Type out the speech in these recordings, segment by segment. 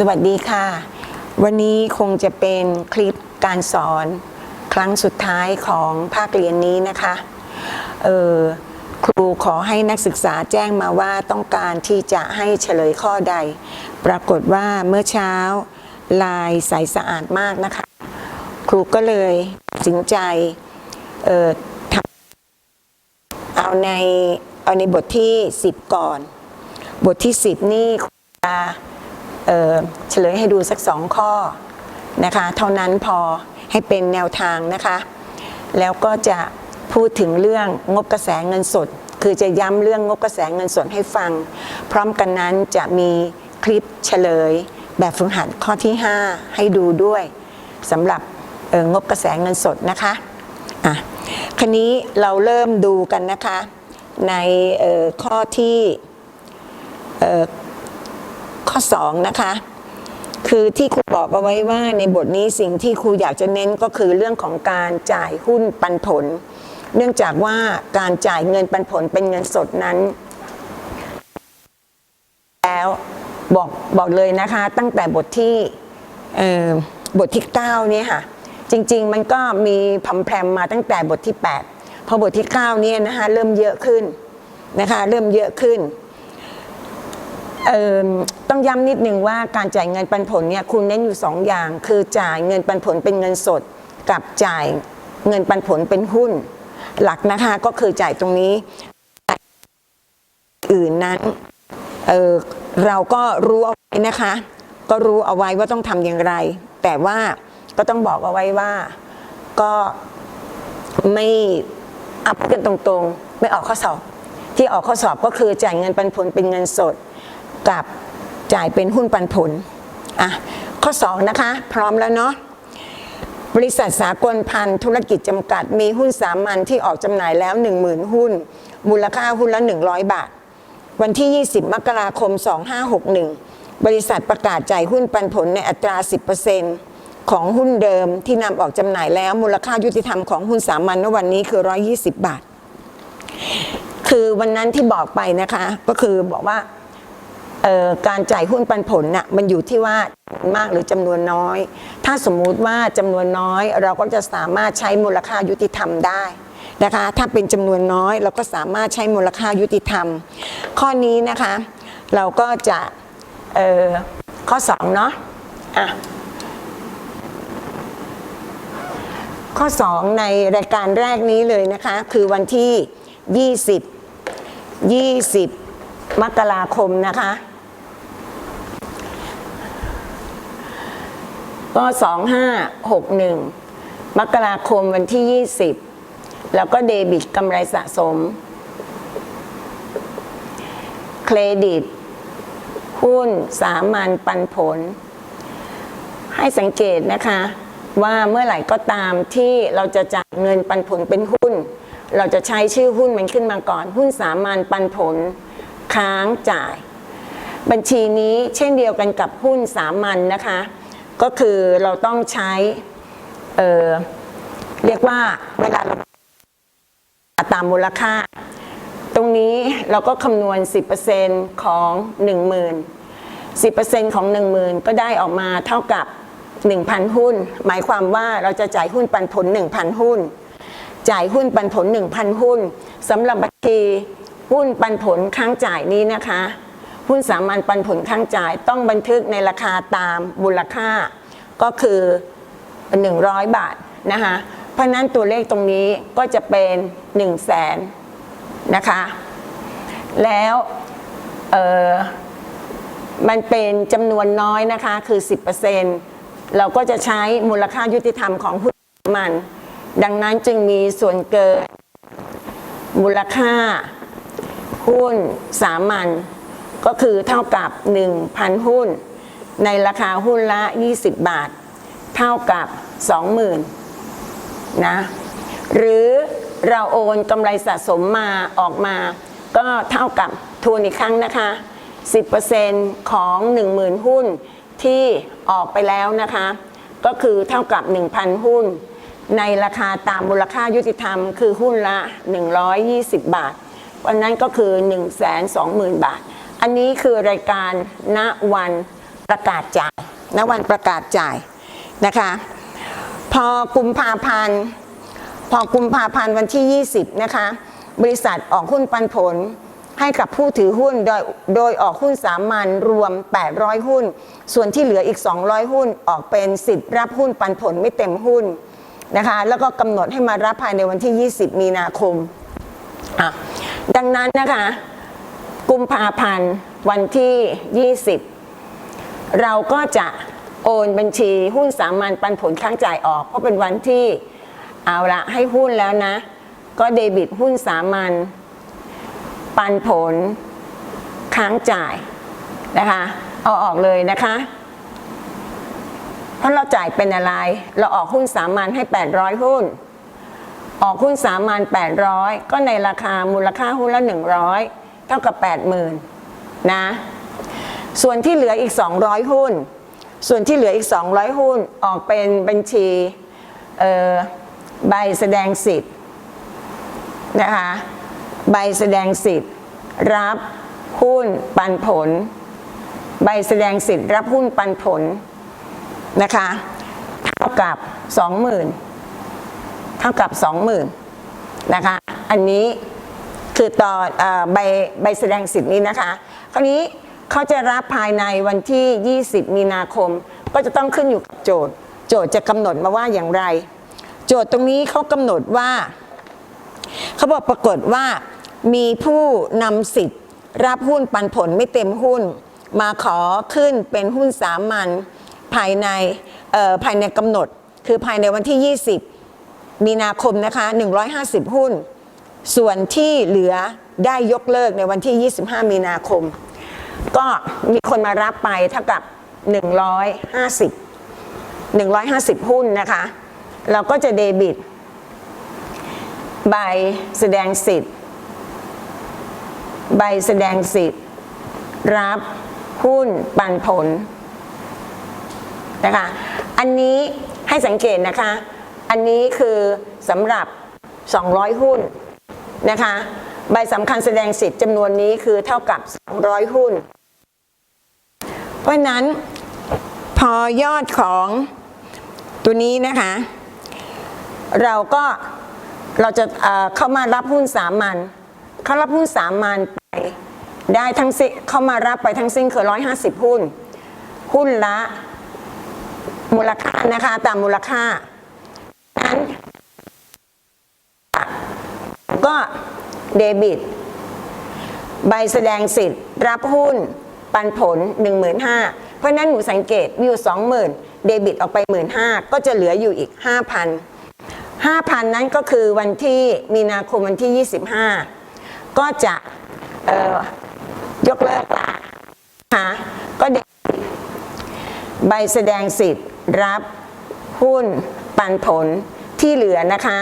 สวัสดีค่ะ วันนี้คงจะเป็นคลิปการสอนครั้งสุดท้ายของภาคเรียนนี้นะคะเออครูขอให้นักศึกษาแจ้งมาว่าต้องการที่จะให้เฉลยข้อใด ปรากฏว่าเมื่อเช้าลายใสสะอาดมากนะคะ ครูก็เลยตัดสินใจเออทำเอาในเอาในบทที่ 10 ก่อน บทที่ 10 นี่ครูจะ เฉลยให้ดูสักสองข้อนะคะ เท่านั้นพอให้เป็นแนวทางนะคะ แล้วก็จะพูดถึงเรื่องงบกระแสเงินสด คือจะย้ำเรื่องงบกระแสเงินสดให้ฟัง พร้อมกันนั้นจะมีคลิปเฉลย แบบฝึกหัดข้อที่ 5 ให้ดูด้วยสำหรับงบกระแสเงินสดนะคะอะคันนี้เราเริ่มดูกันนะคะ ในข้อที่ ข้อ 2 นะคะ คือที่ครูบอกเอาไว้ว่าในบทนี้สิ่งที่ครูอยากจะเน้นก็คือเรื่องของการจ่ายหุ้นปันผล เนื่องจากว่าการจ่ายเงินปันผลเป็นเงินสดนั้น แล้วบอกบอกเลยนะคะ ตั้งแต่บทที่บทที่ 9 เนี่ยค่ะ จริง ๆ มันก็มีพัมแพรมมาตั้งแต่บทที่ 8 พอบทที่ 9 เนี่ยนะคะเริ่มเยอะขึ้นนะคะ เริ่มเยอะขึ้น ต้องย้ำนิดนึงว่าการจ่ายเงินปันผลเนี่ยคุณเน้นอยู่สองอย่าง คือจ่ายเงินปันผลเป็นเงินสด กับจ่ายเงินปันผลเป็นหุ้น หลักนะคะก็คือจ่ายตรงนี้อื่นนั้นเเราก็รู้เอาไว้นะคะ ก็รู้เอาไว้ว่าต้องทำอย่างไร แต่ว่าก็ต้องบอกเอาไว้ว่าก็ไม่อัพกันตรงๆ ไม่ออกข้อสอบ ที่ออกข้อสอบก็คือจ่ายเงินปันผลเป็นเงินสด กับจ่ายเป็นหุ้นปันผลอะข้อ 2 นะคะ พร้อมแล้วเนาะบริษัทสากลพันธุ์ธุรกิจจำกัดมีหุ้นสามัญที่ออกจำหน่ายแล้ว 10,000 หุ้น มูลค่าหุ้นละ 100 บาท วันที่ 20 มกราคม 2561 บริษัทประกาศจ่ายหุ้นปันผลในอัตรา 10%ของหุ้นเดิมที่นำออกจำหน่ายแล้วมูลค่ายุติธรรมของหุ้นสามัญณวันนี้คือ 120 บาท คือวันนั้นที่บอกไปนะคะ ก็คือบอกว่า การจ่ายหุ้นปันผลน่ะมันอยู่ที่ว่ามากหรือจำนวนน้อย ถ้าสมมุติว่าจำนวนน้อยเราก็จะสามารถใช้มูลค่ายุติธรรมได้นะคะถ้าเป็นจำนวนน้อยเราก็สามารถใช้มูลค่ายุติธรรม ข้อนี้นะคะเราก็จะออข้อ2เนาะอะข้อ 2 ในรายการแรกนี้เลยนะคะคือวันที่ 20 20 มกราคมนะคะ ก็ 2561 มกราคมวันที่ 20 แล้วก็เดบิตกำไรสะสม เครดิต หุ้นสามัญปันผล ให้สังเกตนะคะ ว่าเมื่อไหร่ก็ตามที่เราจะจ่ายเงินปันผลเป็นหุ้น เราจะใช้ชื่อหุ้นมันขึ้นมาก่อน หุ้นสามัญปันผล ค้างจ่าย บัญชีนี้เช่นเดียวกันกับหุ้นสามัญนนะคะ ก็คือเราต้องใช้เเรียกว่าเวลาเราตามมูลค่า ตรงนี้เราก็คำนวณ 10%ของ 10,000 10%ของ 10,000 ก็ได้ออกมาเท่ากับ 1,000 หุ้น หมายความว่าเราจะจ่ายหุ้นปันผล 1,000 หุ้น จ่ายหุ้นปันผล 1,000 หุ้นสำหรับบัญชีหุ้นปันผลค้างจ่ายนี้นะคะ หุ้นสามัญปันผลค้างจ่ายต้องบันทึกในราคาตามมูลค่า ก็คือ 100 บาทนะคะเพราะนั้นตัวเลขตรงนี้ก็จะเป็น1 0 0 0 0แสนนะคะ แล้วเออมันเป็นจำนวนน้อยนะคะคือ 10%เราก็จะใช้มูลค่ายุติธรรมของหุ้นมัน ดังนั้นจึงมีส่วนเกินมูลค่าหุ้นสามัญ ก็คือเท่ากับ 1,000 หุ้น ในราคาหุ้นละ 20 บาท เท่ากับ 20,000นะหรือเราโอนกำไรสะสมมาออกมา ก็เท่ากับทวนอีกครั้งนะคะ 10%ของ 10,000 หุ้นที่ออกไปแล้วนะคะ ก็คือเท่ากับ 1,000 หุ้น ในราคาตามมูลค่ายุติธรรม คือหุ้นละ 120 บาทวันนั้นก็คือ 120,000 บาท อันนี้คือรายการณวันประกาศจ่ายณวันประกาศจ่ายนะคะ พอกุมภาพันธ์พอกุมภาพันธ์วันที่ 20 นะคะ บริษัทออกหุ้นปันผลให้กับผู้ถือหุ้นโดยโดยออกหุ้นสามัญรวม 800 หุ้น ส่วนที่เหลืออีก 200 หุ้นออกเป็นสิทธิ์รับหุ้นปันผลไม่เต็มหุ้นนะคะ แล้วก็กำหนดให้มารับภายในวันที่ 20 มีนาคมอะดังนั้นนะคะ กุมภาพันธ์วันที่ 20 เราก็จะโอนบัญชีหุ้นสามัญปันผลค้างจ่ายออก เพราะเป็นวันที่เอาละให้หุ้นแล้วนะ ก็เดบิตหุ้นสามัญปันผลค้างจ่ายนะคะเอาออกเลยนะคะ เพราะเราจ่ายเป็นอะไร เราออกหุ้นสามัญให้ 800 หุ้น ออกหุ้นสามัญ800 ก็ในราคามูลค่าหุ้นละ 100 เท่ากับ 80,000นะ ส่วนที่เหลืออีก 200 หุ้น ส่วนที่เหลืออีก 200 หุ้นออกเป็นบัญชีใบแสดงสิทธิ์นะคะใบแสดงสิทธิ์รับหุ้นปันผล ใบแสดงสิทธิ์รับหุ้นปันผลนะคะเท่ากับ 20,000เท่ากับ 20,000นะคะอันนี้ คือตอนเอใบใบแสดงสิทธิ์นี้นะคะ คราวนี้เขาจะรับภายในวันที่ 20 มีนาคม ก็จะต้องขึ้นอยู่กับโจทย์ โจทย์จะกำหนดมาว่าอย่างไร โจทย์ตรงนี้เขากำหนดว่า เขาบอกปรากฏว่ามีผู้นำสิทธิ์ รับหุ้นปันผลไม่เต็มหุ้น มาขอขึ้นเป็นหุ้นสามัญภายในภายในกำหนด คือภายในวันที่ 20 มีนาคมนะคะ 150 หุ้น ส่วนที่เหลือได้ยกเลิกในวันที่ 25 มีนาคม ก็มีคนมารับไปเท่ากับ 150 150 หุ้นนะคะ เราก็จะเดบิต ใบแสดงสิทธิ์ ใบแสดงสิทธิ์ รับหุ้นปันผลนะคะ อันนี้ให้สังเกตนะคะ อันนี้คือสำหรับ 200 หุ้น นะคะใบสำคัญแสดงสิทธิ์จำนวนนี้คือเท่ากับ 200 หุ้น เพราะนั้นพอยอดของตัวนี้นะคะ เราก็เราจะเเข้ามารับหุ้นสามัญเขารับหุ้นสามัญไปได้ทั้งสิ้นเข้ามารับไปทั้งสิ้นคือ 150 หุ้น หุ้นละมูลค่านะคะตามมูลค่านั้น ก็เดบิต ใบแสดงสิทธิ์ รับหุ้น ปันผล 15,000 เพราะนั้นหนูสังเกตมีอยู่ 20,000 เดบิตออกไป 15,000 ก็จะเหลืออยู่อีก 5,000 5,000 นั้นก็คือวันที่มีนาคมวันที่ 25 ก็จะยกเลิกละนะคะก็เดบิตใบแสดงสิทธิ์ รับหุ้นปันผลที่เหลือนะคะ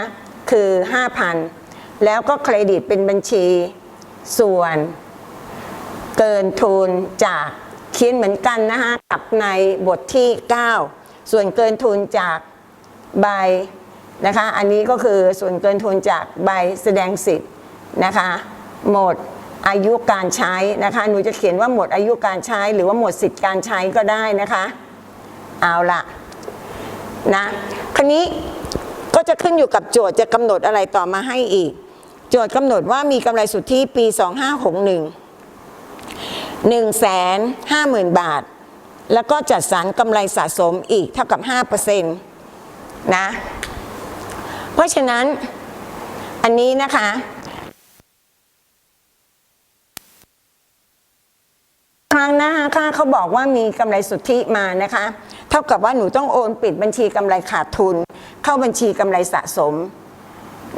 คือ 5,000 แล้วก็เครดิตเป็นบัญชี ส่วนเกินทุนจากเขียนเหมือนกันนะคะกับในบทที่ 9 ส่วนเกินทุนจากใบนะคะ อันนี้ก็คือส่วนเกินทุนจากใบแสดงสิทธิ์นะคะ หมดอายุการใช้นะคะ หนูจะเขียนว่าหมดอายุการใช้หรือว่าหมดสิทธิ์การใช้ก็ได้นะคะ เอาละนะ คราวนี้ก็จะขึ้นอยู่กับโจทย์จะกำหนดอะไรต่อมาให้อีก โจทย์กำหนดว่ามีกำไรสุทธิปี 2561 1 5 0 0 0 0 บาท แล้วก็จัดสรรกำไรสะสมอีกเท่ากับ 5%นะ เพราะฉะนั้นอันนี้นะคะครั้งหน้าค่ะเขาบอกว่ามีกำไรสุทธิมานะคะ เท่ากับว่าหนูต้องโอนปิดบัญชีกำไรขาดทุน เข้าบัญชีกำไรสะสม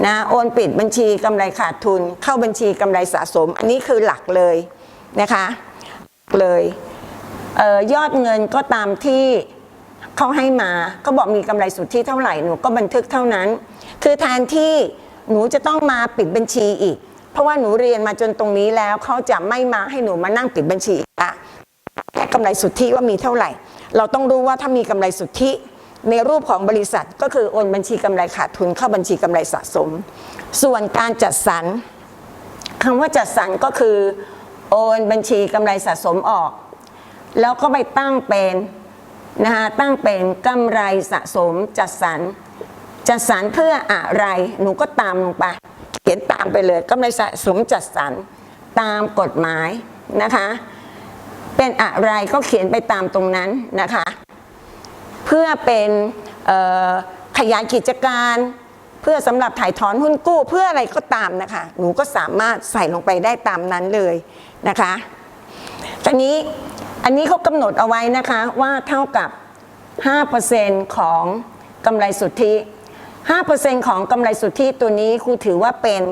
นะโอนปิดบัญชีกำไรขาดทุน เข้าบัญชีกำไรสะสม อันนี้คือหลักเลยนะคะเลยเออยอดเงินก็ตามที่เขาให้มาเขาบอกมีกำไรสุทธิเท่าไหร่หนูก็บันทึกเท่านั้น คือแทนที่หนูจะต้องมาปิดบัญชีอีก เพราะว่าหนูเรียนมาจนตรงนี้แล้วเขาจะไม่มาให้หนูมานั่งปิดบัญชีอีกละแค่กำไรสุทธิว่ามีเท่าไหร่ เราต้องรู้ว่าถ้ามีกำไรสุทธิ ในรูปของบริษัทก็คือโอนบัญชีกำไรขาดทุนเข้าบัญชีกำไรสะสม ส่วนการจัดสรรคำว่าจัดสรรก็คือ โอนบัญชีกำไรสะสมออก แล้วก็ไปตั้งเป็นนะคะตั้งเป็นกำไรสะสมจัดสรรจัดสรรเพื่ออะไร หนูก็ตามลงไป เขียนตามไปเลยกำไรสะสมจัดสรรตามกฎหมายนะคะ เป็นอะไรก็เขียนไปตามตรงนั้นนะคะ เพื่อเป็นขยายกิจการ เพื่อสำหรับถ่ายถอนหุ้นกู้เพื่ออะไรก็ตามนะคะ หนูก็สามารถใส่ลงไปได้ตามนั้นเลยนะคะตอนนี้อันนี้เขากำหนดเอาไว้นะคะว่าเท่ากับ 5%ของกำไรสุทธิ 5%ของกำไรสุทธิตัวนี้ครูถือว่าเป็น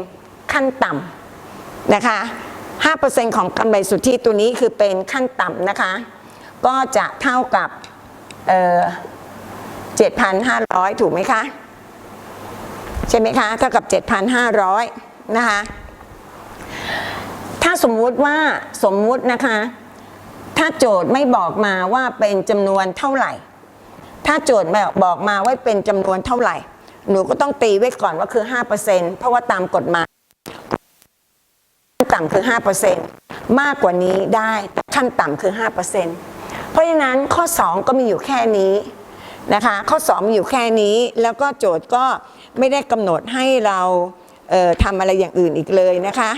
ขั้นต่ำนะคะ 5%ของกำไรสุทธิตัวนี้คือเป็นขั้นต่ำนะคะ ก็จะเท่ากับ เอ่อ7,500ถูกไหมคะ ใช่ไหมคะ เท่ากับ7,500นะคะ ถ้าสมมุติว่าสมมุตินะคะ ถ้าโจทย์ไม่บอกมาว่าเป็นจำนวนเท่าไหร่ ถ้าโจทย์บอกมาว่าเป็นจำนวนเท่าไหร่ หนูก็ต้องตีไว้ก่อนว่าคือ 5%เพราะว่าตามกฎหมายขั้นต่ำคือ 5%มากกว่านี้ได้ ขั้นต่ำคือ 5% เพราะฉะนั้นข้อ 2 ก็มีอยู่แค่นี้นะคะ ข้อ 2 มีอยู่แค่นี้แล้วก็โจทย์ก็ไม่ได้กำหนดให้เราเอ่อทำอะไรอย่างอื่นอีกเลยนะคะ